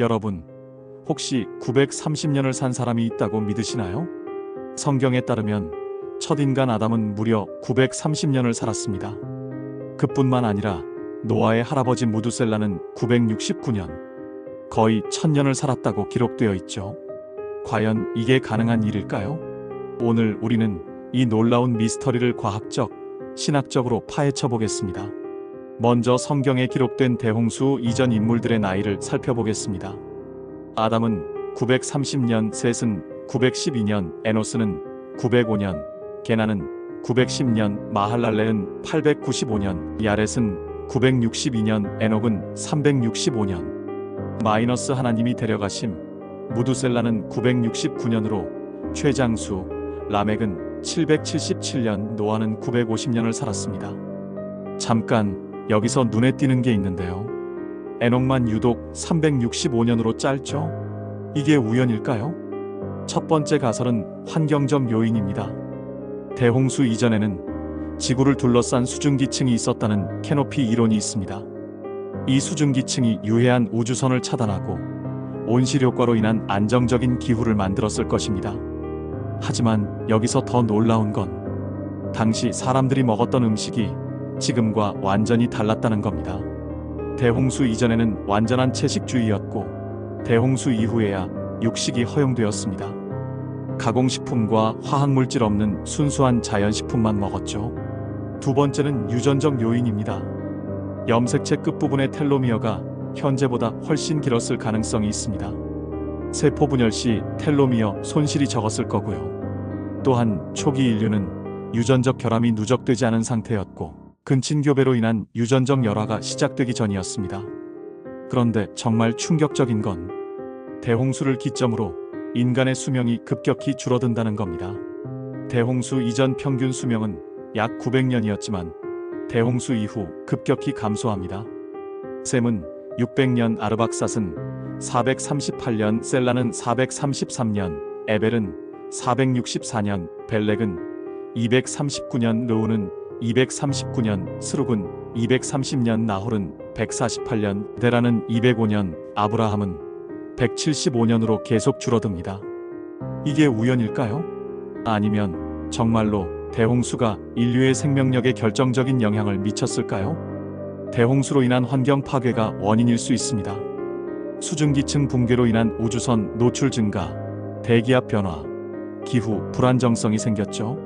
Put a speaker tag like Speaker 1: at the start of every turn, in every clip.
Speaker 1: 여러분, 혹시 930년을 산 사람이 있다고 믿으시나요? 성경에 따르면 첫 인간 아담은 무려 930년을 살았습니다. 그뿐만 아니라 노아의 할아버지 무두셀라는 969년, 거의 1000년을 살았다고 기록되어 있죠. 과연 이게 가능한 일일까요? 오늘 우리는 이 놀라운 미스터리를 과학적, 신학적으로 파헤쳐 보겠습니다. 먼저 성경에 기록된 대홍수 이전 인물들의 나이를 살펴보겠습니다. 아담은 930년, 셋은 912년, 에노스는 905년, 게나는 910년, 마할랄레은 895년, 야렛은 962년, 에녹은 365년. 마이너스 하나님이 데려가심, 무두셀라는 969년으로 최장수, 라멕은 777년, 노아는 950년을 살았습니다. 잠깐 여기서 눈에 띄는 게 있는데요. 에녹만 유독 365년으로 짧죠? 이게 우연일까요? 첫 번째 가설은 환경적 요인입니다. 대홍수 이전에는 지구를 둘러싼 수증기층이 있었다는 캐노피 이론이 있습니다. 이 수증기층이 유해한 우주선을 차단하고 온실효과로 인한 안정적인 기후를 만들었을 것입니다. 하지만 여기서 더 놀라운 건 당시 사람들이 먹었던 음식이 지금과 완전히 달랐다는 겁니다. 대홍수 이전에는 완전한 채식주의였고 대홍수 이후에야 육식이 허용되었습니다. 가공식품과 화학물질 없는 순수한 자연식품만 먹었죠. 두 번째는 유전적 요인입니다. 염색체 끝부분의 텔로미어가 현재보다 훨씬 길었을 가능성이 있습니다. 세포 분열 시 텔로미어 손실이 적었을 거고요. 또한 초기 인류는 유전적 결함이 누적되지 않은 상태였고 근친교배로 인한 유전적 열화가 시작되기 전이었습니다. 그런데 정말 충격적인 건 대홍수를 기점으로 인간의 수명이 급격히 줄어든다는 겁니다. 대홍수 이전 평균 수명은 약 900년이었지만 대홍수 이후 급격히 감소합니다. 셈은 600년 아르박삿은 438년 셀라는 433년 에벨은 464년 벨렉은 239년 르우는 239년 스룩은 230년 나홀은 148년 데라는 205년 아브라함은 175년으로 계속 줄어듭니다. 이게 우연일까요? 아니면 정말로 대홍수가 인류의 생명력에 결정적인 영향을 미쳤을까요? 대홍수로 인한 환경 파괴가 원인일 수 있습니다. 수증기층 붕괴로 인한 우주선 노출 증가, 대기압 변화, 기후 불안정성이 생겼죠.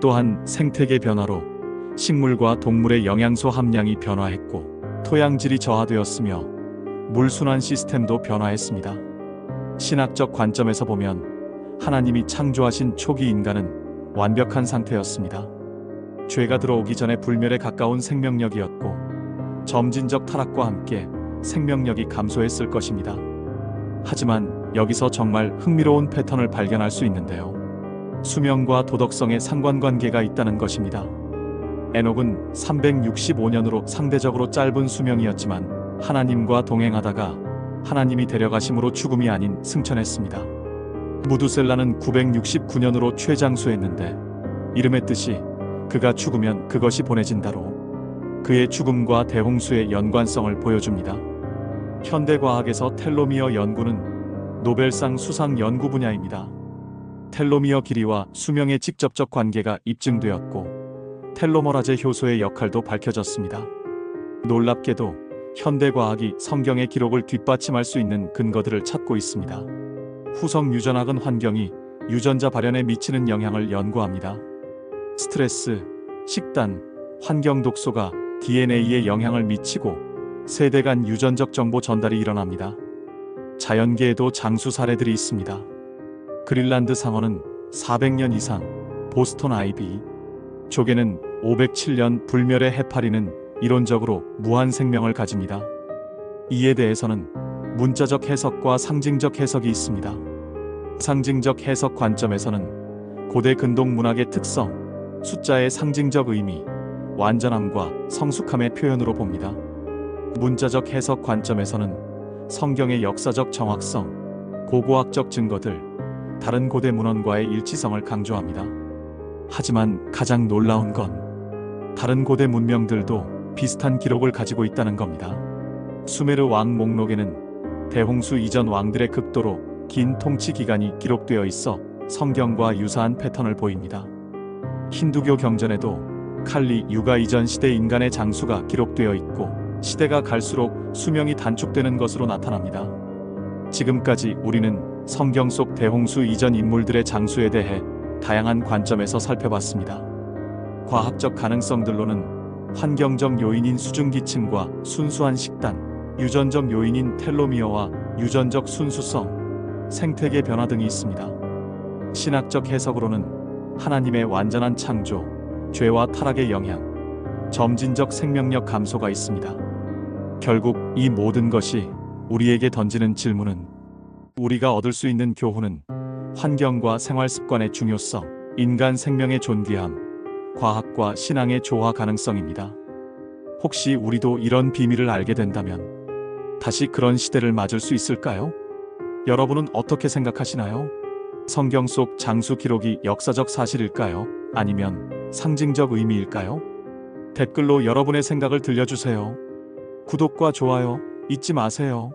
Speaker 1: 또한 생태계 변화로 식물과 동물의 영양소 함량이 변화했고 토양질이 저하되었으며 물순환 시스템도 변화했습니다. 신학적 관점에서 보면 하나님이 창조하신 초기 인간은 완벽한 상태였습니다. 죄가 들어오기 전에 불멸에 가까운 생명력이었고 점진적 타락과 함께 생명력이 감소했을 것입니다. 하지만 여기서 정말 흥미로운 패턴을 발견할 수 있는데요. 수명과 도덕성의 상관관계가 있다는 것입니다. 에녹은 365년으로 상대적으로 짧은 수명이었지만 하나님과 동행하다가 하나님이 데려가심으로 죽음이 아닌 승천했습니다. 무두셀라는 969년으로 최장수했는데 이름의 뜻이 그가 죽으면 그것이 보내진다로 그의 죽음과 대홍수의 연관성을 보여줍니다. 현대과학에서 텔로미어 연구는 노벨상 수상 연구 분야입니다. 텔로미어 길이와 수명의 직접적 관계가 입증되었고 텔로머라제 효소의 역할도 밝혀졌습니다. 놀랍게도 현대과학이 성경의 기록을 뒷받침할 수 있는 근거들을 찾고 있습니다. 후성 유전학은 환경이 유전자 발현에 미치는 영향을 연구합니다. 스트레스, 식단, 환경 독소가 DNA에 영향을 미치고 세대 간 유전적 정보 전달이 일어납니다. 자연계에도 장수 사례들이 있습니다. 그린란드 상어는 400년 이상, 보스턴 아이비, 조개는 507년 불멸의 해파리는 이론적으로 무한 생명을 가집니다. 이에 대해서는 문자적 해석과 상징적 해석이 있습니다. 상징적 해석 관점에서는 고대 근동 문학의 특성, 숫자의 상징적 의미, 완전함과 성숙함의 표현으로 봅니다. 문자적 해석 관점에서는 성경의 역사적 정확성, 고고학적 증거들, 다른 고대 문헌과의 일치성을 강조합니다. 하지만 가장 놀라운 건 다른 고대 문명들도 비슷한 기록을 가지고 있다는 겁니다. 수메르 왕 목록에는 대홍수 이전 왕들의 극도로 긴 통치 기간이 기록되어 있어 성경과 유사한 패턴을 보입니다. 힌두교 경전에도 칼리 유가 이전 시대 인간의 장수가 기록되어 있고 시대가 갈수록 수명이 단축되는 것으로 나타납니다. 지금까지 우리는 성경 속 대홍수 이전 인물들의 장수에 대해 다양한 관점에서 살펴봤습니다. 과학적 가능성들로는 환경적 요인인 수증기층과 순수한 식단, 유전적 요인인 텔로미어와 유전적 순수성, 생태계 변화 등이 있습니다. 신학적 해석으로는 하나님의 완전한 창조, 죄와 타락의 영향, 점진적 생명력 감소가 있습니다. 결국 이 모든 것이 우리에게 던지는 질문은 우리가 얻을 수 있는 교훈은 환경과 생활 습관의 중요성, 인간 생명의 존귀함, 과학과 신앙의 조화 가능성입니다. 혹시 우리도 이런 비밀을 알게 된다면 다시 그런 시대를 맞을 수 있을까요? 여러분은 어떻게 생각하시나요? 성경 속 장수 기록이 역사적 사실일까요? 아니면 상징적 의미일까요? 댓글로 여러분의 생각을 들려주세요. 구독과 좋아요 잊지 마세요.